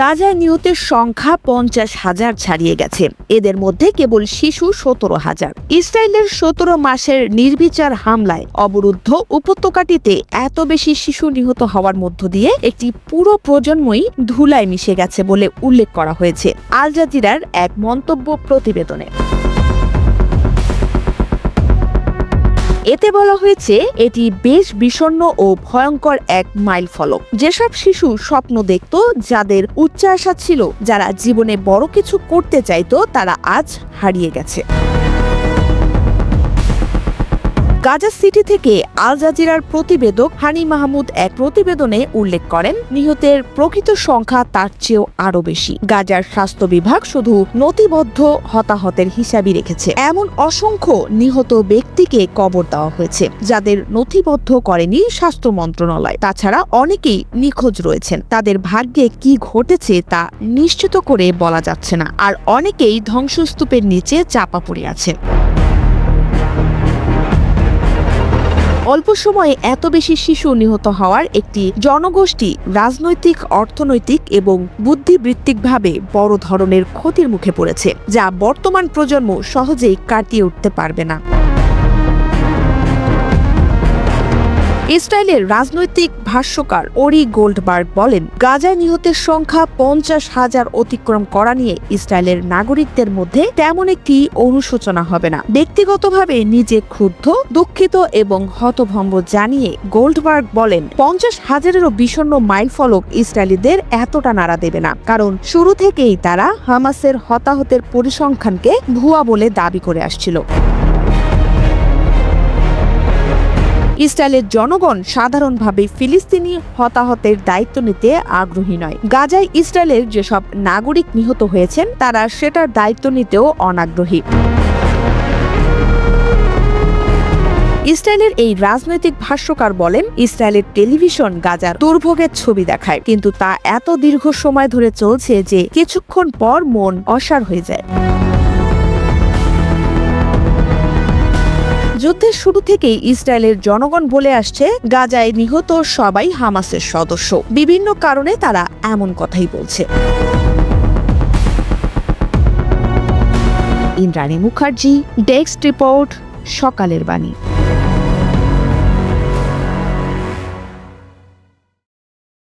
গাজায় নিহতের সংখ্যা পঞ্চাশ হাজার ছাড়িয়ে গেছে। এদের মধ্যে কেবল শিশু সতেরো হাজার। ইসরায়েলের সতেরো মাসের নির্বিচার হামলায় অবরুদ্ধ উপত্যকাটিতে এত বেশি শিশু নিহত হওয়ার মধ্য দিয়ে একটি পুরো প্রজন্মই ধুলায় মিশে গেছে বলে উল্লেখ করা হয়েছে। আল জাজিরার এক মন্তব্য প্রতিবেদনে। এতে বলা হয়েছে, এটি বেশ বিষণ্ন ও ভয়ঙ্কর এক মাইল ফলক যেসব শিশু স্বপ্ন দেখত, যাদের উচ্চাশা ছিল, যারা জীবনে বড় কিছু করতে চাইতো, তারা আজ হারিয়ে গেছে। গাজা সিটি থেকে আল জাজিরার প্রতিবেদক হানি মাহমুদ এক প্রতিবেদনে উল্লেখ করেন, নিহতের প্রকৃত সংখ্যা তার চেয়েও আরও বেশি। গাজার স্বাস্থ্য বিভাগ শুধু নথিবদ্ধ হতাহতের হিসাবই রেখেছে। এমন অসংখ্য নিহত ব্যক্তিকে কবর দেওয়া হয়েছে, যাদের নথিবদ্ধ করেনি স্বাস্থ্য মন্ত্রণালয়। তাছাড়া অনেকেই নিখোঁজ রয়েছেন। তাদের ভাগ্যে কি ঘটেছে তা নিশ্চিত করে বলা যাচ্ছে না। আর অনেকেই ধ্বংসস্তূপের নিচে চাপা পড়ে আছেন অল্প সময়ে এত বেশি শিশু নিহত হওয়ার একটি জনগোষ্ঠী রাজনৈতিক, অর্থনৈতিক এবং বুদ্ধিবৃত্তিকভাবে বড় ধরনের ক্ষতির মুখে পড়েছে, যা বর্তমান প্রজন্ম সহজেই কাটিয়ে উঠতে পারবে না। ইসরায়েলের রাজনৈতিক ভাষ্যকার ওরি গোল্ডবার্গ বলেন, গাজায় নিহতের সংখ্যা পঞ্চাশ হাজার অতিক্রম করা নিয়ে ইসরায়েলের নাগরিকদের মধ্যে তেমন একটি অনুশোচনা হবে না। ব্যক্তিগতভাবে নিজে ক্ষুব্ধ, দুঃখিত এবং হতভম্ব জানিয়ে গোল্ডবার্গ বলেন, পঞ্চাশ হাজারেরও বিষণ্ণ মাইল ফলক ইসরায়েলিদের এতটা নাড়া দেবে না, কারণ শুরু থেকেই তারা হামাসের হতাহতের পরিসংখ্যানকে ভুয়া বলে দাবি করে আসছিল। ইসরায়েলের জনগণ সাধারণভাবে ফিলিস্তিনি হতাহতের দায়িত্ব নিতে আগ্রহী নয়। গাজায় ইসরায়েলের যেসব নাগরিক নিহত হয়েছেন, তারা সেটার দায়িত্ব নিতেও অনাগ্রহী। ইসরায়েলের এই রাজনৈতিক ভাষ্যকার বলেন, ইসরায়েলের টেলিভিশন গাজার দুর্ভোগের ছবি দেখায়, কিন্তু তা এত দীর্ঘ সময় ধরে চলছে যে কিছুক্ষণ পর মন অসার হয়ে যায়। যুদ্ধের শুরু থেকেই ইসরায়েলের জনগণ বলে আসছে, গাজায় নিহত সবাই হামাসের সদস্য। বিভিন্ন কারণে তারা এমন কথাই বলছে। ইন্দ্রাণী মুখার্জি, ডেস্ক রিপোর্ট, সকালের বাণী।